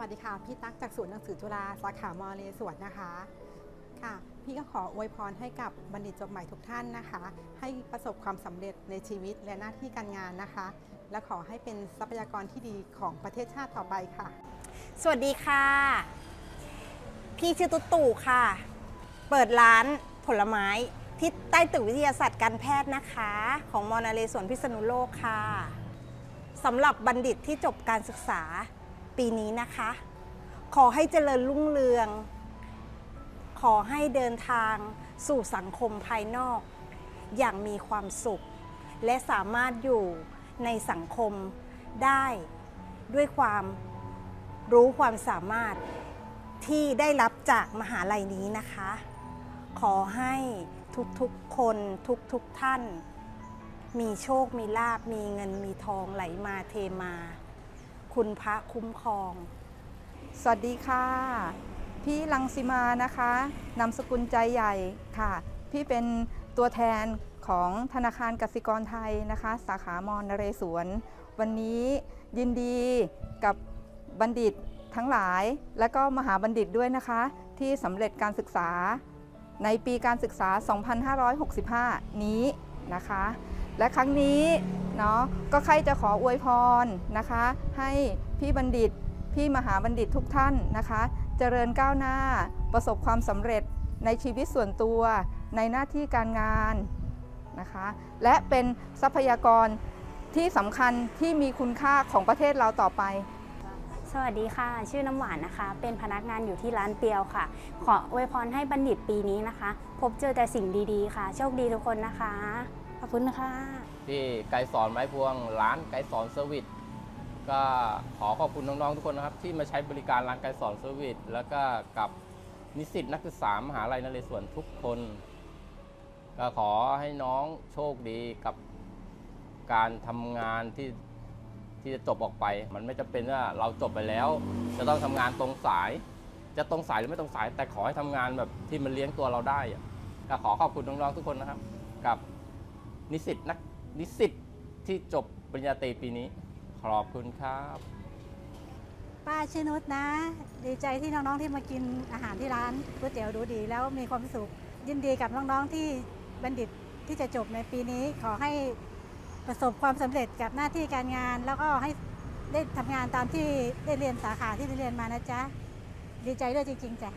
วัสดีค่ะ พี่ตั๊กจากศูนย์หนังสือจุฬาสาขามอเลสวนนะคะค่ะ พี่ก็ขออวยพรให้กับบัณฑิตจบใหม่ทุกท่านนะคะ ให้ประสบความสำเร็จในชีวิตและหน้าที่การงานนะคะ และขอให้เป็นทรัพยากรที่ดีของประเทศชาติต่อไปค่ะ สวัสดีค่ะ พี่ชื่อตุ๊ตู่ค่ะ เปิดร้านผลไม้ที่ใต้ตึกวิทยาศาสตร์การแพทย์นะคะ ของมอนาเลสวนพิษณุโลกค่ะสำหรับบัณฑิตที่จบการศึกษา ปีนี้นะคะ ขอให้เจริญรุ่งเรือง ขอให้เดินทางสู่สังคมภายนอก อย่างมีความสุข และสามารถอยู่ในสังคมได้ด้วยความรู้ความสามารถที่ได้รับจากมหาลัยนี้นะคะ ขอให้ทุกๆคนทุกๆท่าน มีโชคมีลาบมีเงินมีทองไหลมาเทมา คุณพระคุ้มครอง สวัสดีค่ะ พี่ลังสิมานะคะนามสกุลใจใหญ่ค่ะ พี่เป็นตัวแทนของธนาคารกสิกรไทยนะคะ สาขามอนนเรศวร วันนี้ยินดีกับบัณฑิตทั้งหลาย และก็มหาบัณฑิตด้วยนะคะ ที่สำเร็จการศึกษาในปีการศึกษา 2565 นี้นะคะ และครั้งนี้เนาะก็ใครจะขออวยพรนะคะ ให้พี่บัณฑิตพี่มหาบัณฑิตทุกท่านนะคะ เจริญก้าวหน้าประสบความสำเร็จในชีวิตส่วนตัวในหน้าที่การงานนะคะ และเป็นทรัพยากรที่สำคัญที่มีคุณค่าของประเทศเราต่อไปสวัสดีค่ะ ชื่อน้ำหวานนะคะ เป็นพนักงานอยู่ที่ร้านเปียวค่ะ ขออวยพรให้บัณฑิตปีนี้นะคะ พบเจอแต่สิ่งดีๆ ค่ะ โชคดีทุกคนนะคะ ขอบคุณนะคะที่ไกด์สอนไม้พวงร้านไกด์สอนเซอร์วิสก็ขอขอบคุณน้องๆทุกคนนะครับ ที่มาใช้บริการร้านไกด์สอนเซอร์วิสแล้วก็กับนิสิตนักศึกษามหาลัยนเรศวรทุกคน ก็ขอให้น้องโชคดีกับการทำงานที่ที่จะจบออกไป มันไม่จำเป็นว่าเราจบไปแล้ว จะต้องทำงานตรงสาย จะตรงสายหรือไม่ตรงสาย แต่ขอให้ทำงานแบบที่มันเลี้ยงตัวเราได้ก็ขอขอบคุณน้องๆทุกคนนะครับ กับ นิสิตนักนิสิตที่จบปริญญาตรีปีนี้ ขอบคุณครับ ป้าชื่อนุชนะ ดีใจที่น้องๆที่มากินอาหารที่ร้านก๋วยเตี๋ยวดูดี แล้วมีความสุข ยินดีกับน้องๆที่บัณฑิตที่จะจบในปีนี้ ขอให้ประสบความสำเร็จกับหน้าที่การงาน แล้วก็ให้ได้ทำงานตามที่ได้เรียนสาขาที่ได้เรียนมานะจ๊ะ ดีใจด้วยจริงๆจ้ะ